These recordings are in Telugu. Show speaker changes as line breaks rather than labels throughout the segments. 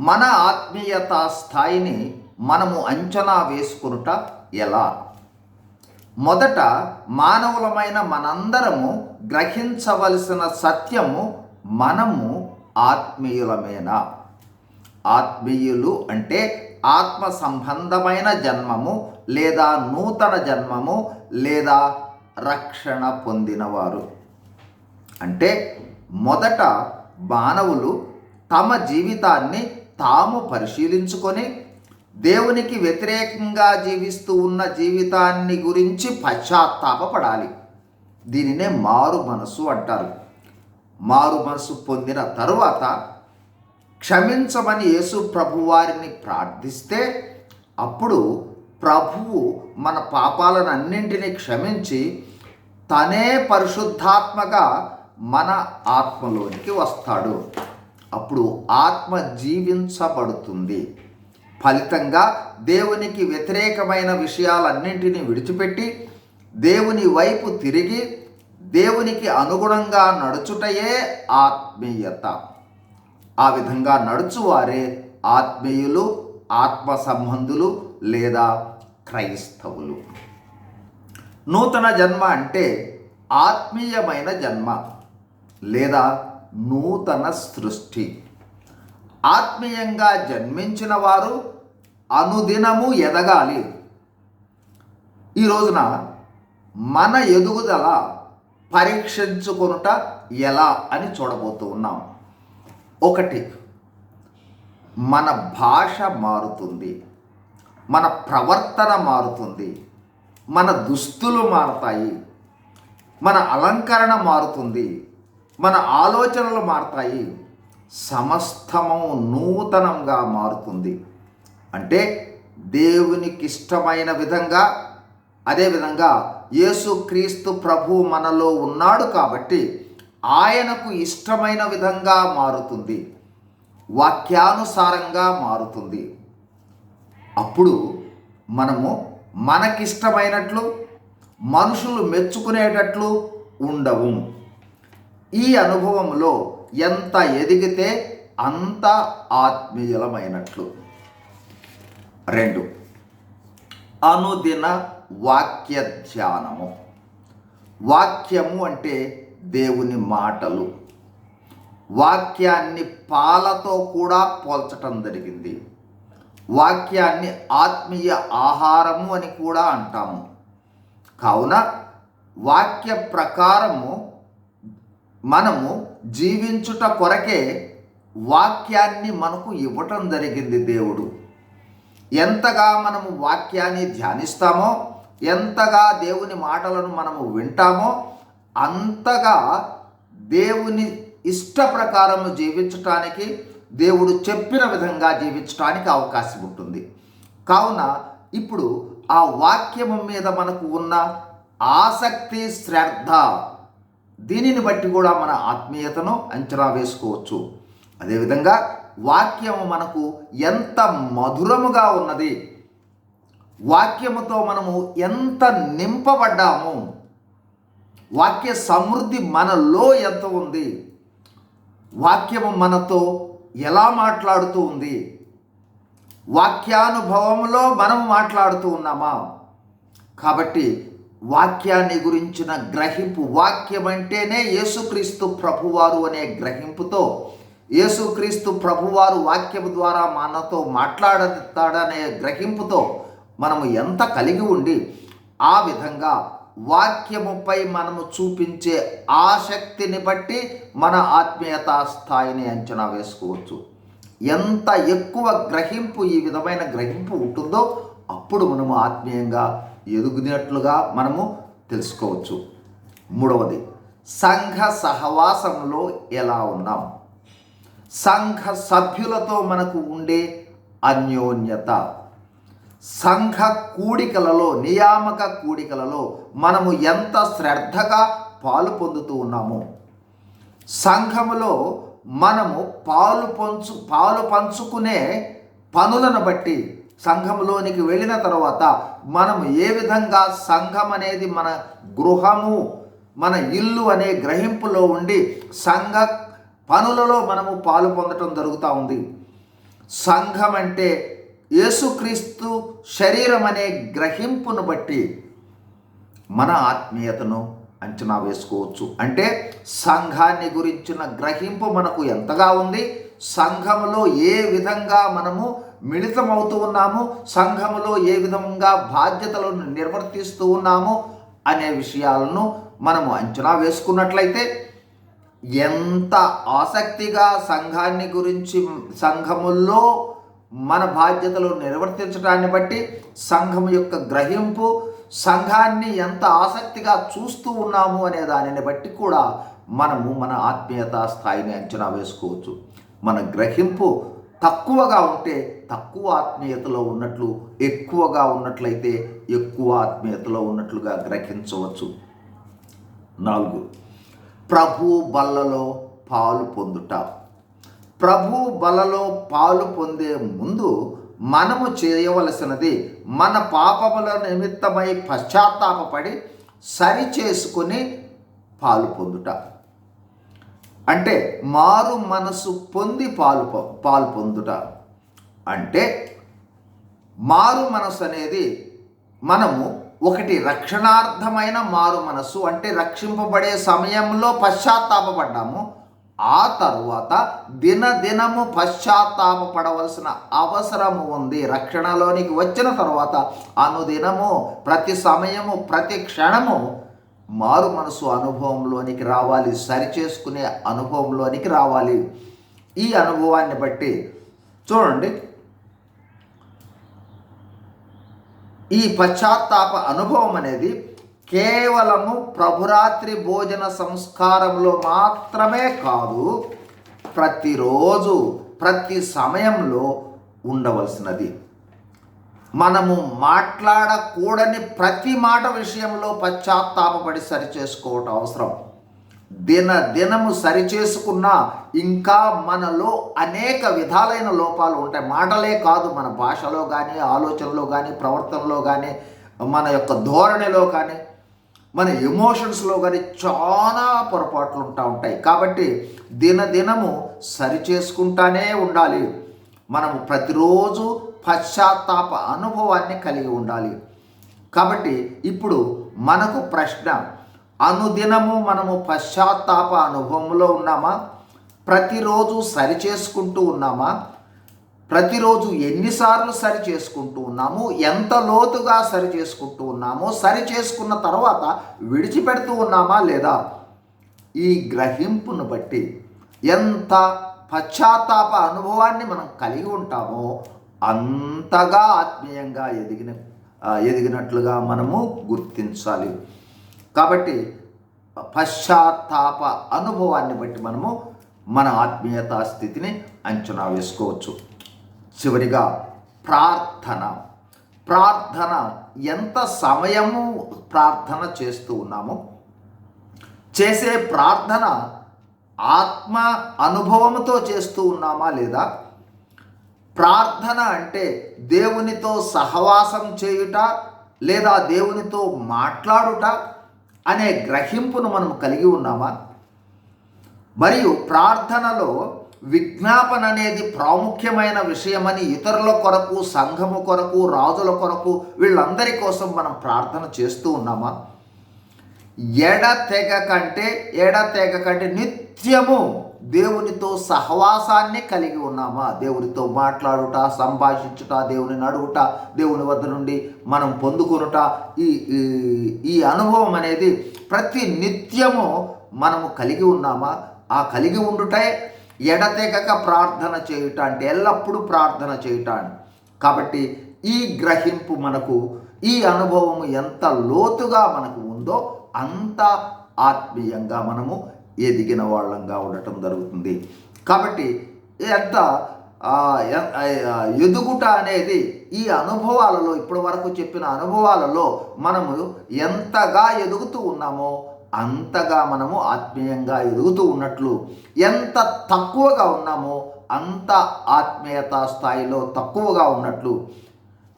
మన ఆత్మీయత స్థాయిని మనము అంచనా వేసుకునుట ఎలా? మొదట మానవులమైన మనందరము గ్రహించవలసిన సత్యము మనము ఆత్మీయులమేనా? ఆత్మీయులు అంటే ఆత్మ సంబంధమైన జన్మము లేదా నూతన జన్మము లేదా రక్షణ పొందినవారు. అంటే మొదట మానవులు తమ జీవితాన్ని తాము పరిశీలించుకొని దేవునికి వ్యతిరేకంగా జీవిస్తూ ఉన్న జీవితాన్ని గురించి పశ్చాత్తాపపడాలి. దీనినే మారు మనసు అంటారు. మారు మనసు పొందిన తరువాత క్షమించమని యేసు ప్రభువారిని ప్రార్థిస్తే అప్పుడు ప్రభువు మన పాపాలను అన్నింటినీ క్షమించి తనే పరిశుద్ధాత్మగా మన ఆత్మలోనికి వస్తాడు. అప్పుడు ఆత్మ జీవించబడుతుంది. ఫలితంగా దేవునికి వ్యతిరేకమైన విషయాలన్నింటినీ విడిచిపెట్టి దేవుని వైపు తిరిగి దేవునికి అనుగుణంగా నడుచుటయే ఆత్మీయత. ఆ విధంగా నడుచువారే ఆత్మీయులు ఆత్మ సంబంధులు లేదా క్రైస్తవులు. నూతన జన్మ అంటే ఆత్మీయమైన జన్మ లేదా నూతన సృష్టి. ఆత్మీయంగా జన్మించిన వారు అనుదినము ఎదగాలి. ఈ రోజున మన ఎదుగుదల పరీక్షించుకొనుట ఎలా అని చూడబోతూ ఉన్నాం. ఒకటి మన భాష మారుతుంది. మన ప్రవర్తన మారుతుంది. మన దుస్తులు మారుతాయి. మన అలంకరణ మారుతుంది. మన ఆలోచనలు మారుతాయి. సమస్తము నూతనంగా మారుతుంది. అంటే దేవునికి ఇష్టమైన విధంగా అదేవిధంగా యేసుక్రీస్తు ప్రభు మనలో ఉన్నాడు కాబట్టి ఆయనకు ఇష్టమైన విధంగా మారుతుంది. వాక్యానుసారంగా మారుతుంది. అప్పుడు మనము మనకిష్టమైనట్లు మనుషులు మెచ్చుకునేటట్లు ఉండవు. ఈ అనుభవంలో ఎంత ఎదిగితే అంత ఆత్మీయులమైనట్లు రెండు. అనుదిన వాక్య ధ్యానము. వాక్యము అంటే దేవుని మాటలు. వాక్యాన్ని పాలతో కూడా పోల్చటం జరిగింది. వాక్యాన్ని ఆత్మీయ ఆహారము అని కూడా అంటాము. కావున వాక్య ప్రకారము మనము జీవించుట కొరకే వాక్యాన్ని మనకు ఇవ్వటం జరిగింది దేవుడు. ఎంతగా మనము వాక్యాన్ని ధ్యానిస్తామో ఎంతగా దేవుని మాటలను మనము వింటామో అంతగా దేవుని ఇష్ట ప్రకారము జీవించటానికి దేవుడు చెప్పిన విధంగా జీవించడానికి అవకాశం ఉంటుంది. కావున ఇప్పుడు ఆ వాక్యము మీద మనకు ఉన్న ఆసక్తి శ్రద్ధ దీనిని బట్టి కూడా మన ఆత్మీయతను అంచనా వేసుకోవచ్చు. అదేవిధంగా వాక్యము మనకు ఎంత మధురముగా ఉన్నది. వాక్యముతో మనము ఎంత నింపబడ్డాము. వాక్య సమృద్ధి మనలో ఎంత ఉంది. వాక్యము మనతో ఎలా మాట్లాడుతూ ఉంది. వాక్యానుభవంలో మనం మాట్లాడుతూ ఉన్నామా. కాబట్టి వాక్యాన్ని గురించిన గ్రహింపు వాక్యం అంటేనే యేసుక్రీస్తు ప్రభువారు అనే గ్రహింపుతో యేసుక్రీస్తు ప్రభువారు వాక్యము ద్వారా మనతో మాట్లాడతాడనే గ్రహింపుతో మనము ఎంత కలిగి ఉండి ఆ విధంగా వాక్యముపై మనము చూపించే ఆసక్తిని బట్టి మన ఆత్మీయత స్థాయిని అంచనా వేసుకోవచ్చు. ఎంత ఎక్కువ గ్రహింపు ఈ విధమైన గ్రహింపు ఉంటుందో అప్పుడు మనము ఆత్మీయంగా ఎదుగునట్లుగా మనము తెలుసుకోవచ్చు. మూడవది సంఘ సహవాసంలో ఎలా ఉన్నాం? సంఘ సభ్యులతో మనకు ఉండే అన్యోన్యత. సంఘ కూడికలలో నియామక కూడికలలో మనము ఎంత శ్రద్ధగా పాలు పొందుతూ ఉన్నాము? సంఘములో మనము పాలు పంచు పాలు పంచుకునే పనులను బట్టి సంఘంలోనికి వెళ్ళిన తర్వాత మనం ఏ విధంగా సంఘం అనేది మన గృహము మన ఇల్లు అనే గ్రహింపులో ఉండి సంఘ పనులలో మనము పాలు పొందటం జరుగుతూ ఉంది. సంఘం అంటే యేసుక్రీస్తు శరీరం అనే గ్రహింపును బట్టి మన ఆత్మీయతను అంచనా వేసుకోవచ్చు. అంటే సంఘాన్ని గురించిన గ్రహింపు మనకు ఎంతగా ఉంది సంఘంలో ఏ విధంగా మనము మిళితమవుతూ ఉన్నాము సంఘములో ఏ విధంగా బాధ్యతలను నిర్వర్తిస్తూ ఉన్నాము అనే విషయాలను మనము అంచనా వేసుకున్నట్లయితే ఎంత ఆసక్తిగా సంఘాన్ని గురించి సంఘముల్లో మన బాధ్యతలు నిర్వర్తించడాన్ని బట్టి సంఘం యొక్క గ్రహింపు సంఘాన్ని ఎంత ఆసక్తిగా చూస్తూ ఉన్నాము అనే దానిని బట్టి కూడా మనము మన ఆత్మీయత స్థాయిని అంచనా వేసుకోవచ్చు. మన గ్రహింపు తక్కువగా ఉంటే తక్కువ ఆత్మీయతలో ఉన్నట్లు ఎక్కువగా ఉన్నట్లయితే ఎక్కువ ఆత్మీయతలో ఉన్నట్లుగా గ్రహించవచ్చు. నాలుగు ప్రభు బల్లలో పాలు పొందుట. ప్రభు బలలో పాలు పొందే ముందు మనము చేయవలసినది మన పాపముల నిమిత్తమై పశ్చాత్తాపపడి సరి చేసుకొని పాలు పొందుట. అంటే మారు మనసు పొంది పాలు పాలు పొందుట. అంటే మారు మనసు అనేది మనము ఒకటి రక్షణార్థమైన మారు మనసు అంటే రక్షింపబడే సమయంలో పశ్చాత్తాపడ్డాము ఆ తరువాత దినదినము పశ్చాత్తాపడవలసిన అవసరము ఉంది. రక్షణలోనికి వచ్చిన తర్వాత అనుదినము ప్రతి సమయము ప్రతి క్షణము మారు మనసు అనుభవంలోనికి రావాలి. సరిచేసుకునే అనుభవంలోనికి రావాలి. ఈ అనుభవాన్ని బట్టి చూడండి. ఈ పశ్చాత్తాప అనుభవం అనేది కేవలము ప్రభురాత్రి భోజన సంస్కారంలో మాత్రమే కాదు ప్రతిరోజు ప్రతి సమయంలో ఉండవలసినది. మనము మాట్లాడకూడని ప్రతి మాట విషయంలో పశ్చాత్తాపపడి సరిచేసుకోవటం అవసరం. దిన దినము సరిచేసుకున్నా ఇంకా మనలో అనేక విధాలైన లోపాలు ఉంటాయి. మాటలే కాదు మన భాషలో కానీ ఆలోచనలో కానీ ప్రవర్తనలో కానీ మన యొక్క ధోరణిలో కానీ మన ఎమోషన్స్లో కానీ చాలా పొరపాట్లు ఉంటా ఉంటాయి. కాబట్టి దినదినము సరిచేసుకుంటానే ఉండాలి. మనము ప్రతిరోజు పశ్చాత్తాప అనుభవాన్ని కలిగి ఉండాలి. కాబట్టి ఇప్పుడు మనకు ప్రశ్న అనుదినము మనము పశ్చాత్తాప అనుభవంలో ఉన్నామా? ప్రతిరోజు సరి చేసుకుంటూ ఉన్నామా? ప్రతిరోజు ఎన్నిసార్లు సరి చేసుకుంటూ ఉన్నాము? ఎంత లోతుగా సరి చేసుకుంటూ ఉన్నామో సరి చేసుకున్న తర్వాత విడిచిపెడుతూ ఉన్నామా లేదా? ఈ గ్రహింపును బట్టి ఎంత పశ్చాత్తాప అనుభవాన్ని మనం కలిగి ఉంటామో అంతగా ఆత్మీయంగా ఎదిగిన ఎదిగినట్లుగా మనము గుర్తించాలి. కాబట్టి పశ్చాత్తాప అనుభవాన్ని బట్టి మనము మన ఆత్మీయత స్థితిని అంచనా వేసుకోవచ్చు. చివరిగా ప్రార్థన. ప్రార్థన ఎంత సమయము ప్రార్థన చేస్తూ ఉన్నామో? చేసే ప్రార్థన ఆత్మ అనుభవముతో చేస్తూ ఉన్నామా లేదా? ప్రార్థన అంటే దేవునితో సహవాసం చేయుట లేదా దేవునితో మాట్లాడుట? అనే గ్రహింపును మనం కలిగి ఉన్నామా? మరియు ప్రార్థనలో విజ్ఞాపన అనేది ప్రాముఖ్యమైన విషయమని ఇతరుల కొరకు సంఘము కొరకు రాజుల కొరకు వీళ్ళందరి కోసం మనం ప్రార్థన చేస్తూ ఉన్నామా? ఎడతెగ కంటే ఎడతెగ కంటే నిత్యము దేవునితో సహవాసాన్ని కలిగి ఉన్నామా? దేవునితో మాట్లాడుట సంభాషించుట దేవుని అడుగుట దేవుని వద్ద నుండి మనం పొందుకొనుట ఈ ఈ- అనుభవం అనేది ప్రతి నిత్యము మనము కలిగి ఉన్నామా? ఆ కలిగి ఉండుటే ఎడతెగక ప్రార్థన చేయుట అంటే ఎల్లప్పుడూ ప్రార్థన చేయుట కాబట్టి ఈ గ్రహింపు మనకు ఈ అనుభవము ఎంత లోతుగా మనకు ఉందో అంత ఆత్మీయంగా మనము ఎదిగిన వాళ్ళంగా ఉండటం జరుగుతుంది. కాబట్టి ఎంత ఎదుగుట అనేది ఈ అనుభవాలలో ఇప్పటి వరకు చెప్పిన అనుభవాలలో మనము ఎంతగా ఎదుగుతూ ఉన్నామో అంతగా మనము ఆత్మీయంగా ఎదుగుతూ ఉన్నట్లు ఎంత తక్కువగా ఉన్నామో అంత ఆత్మీయత స్థాయిలో తక్కువగా ఉన్నట్లు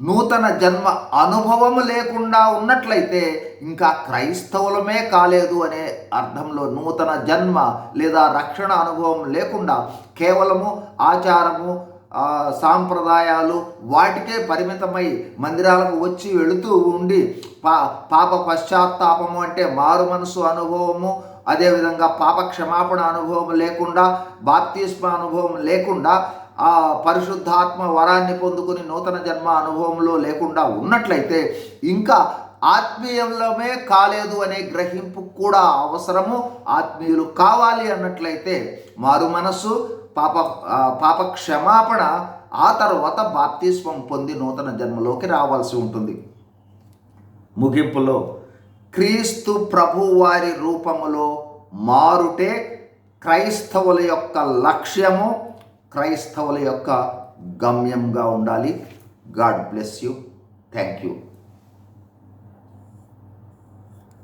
నూతన జన్మ అనుభవము లేకుండా ఉన్నట్లయితే ఇంకా క్రైస్తవులమే కాలేదు అనే అర్థంలో నూతన జన్మ లేదా రక్షణ అనుభవం లేకుండా కేవలము ఆచారము సాంప్రదాయాలు వాటికే పరిమితమై మందిరాలకు వచ్చి వెళుతూ ఉండి పా పాప పశ్చాత్తాపము అంటే మారు మనసు అనుభవము అదేవిధంగా పాప క్షమాపణ అనుభవం లేకుండా బాప్తిస్మ అనుభవం లేకుండా ఆ పరిశుద్ధాత్మ వరాన్ని పొందుకుని నూతన జన్మ అనుభవంలో లేకుండా ఉన్నట్లయితే ఇంకా ఆత్మీయంలోనే కాలేదు అనే గ్రహింపు కూడా అవసరము. ఆత్మీయులు కావాలి అన్నట్లయితే మారు మనస్సు పాప పాప క్షమాపణ ఆ తర్వాత బాప్తిస్వం పొంది నూతన జన్మలోకి రావాల్సి ఉంటుంది. ముగింపులో క్రీస్తు ప్రభువారి రూపములో మారుటే క్రైస్తవుల యొక్క లక్ష్యము క్రైస్తవుల యొక్క గమ్యంగా ఉండాలి. God bless you. Thank you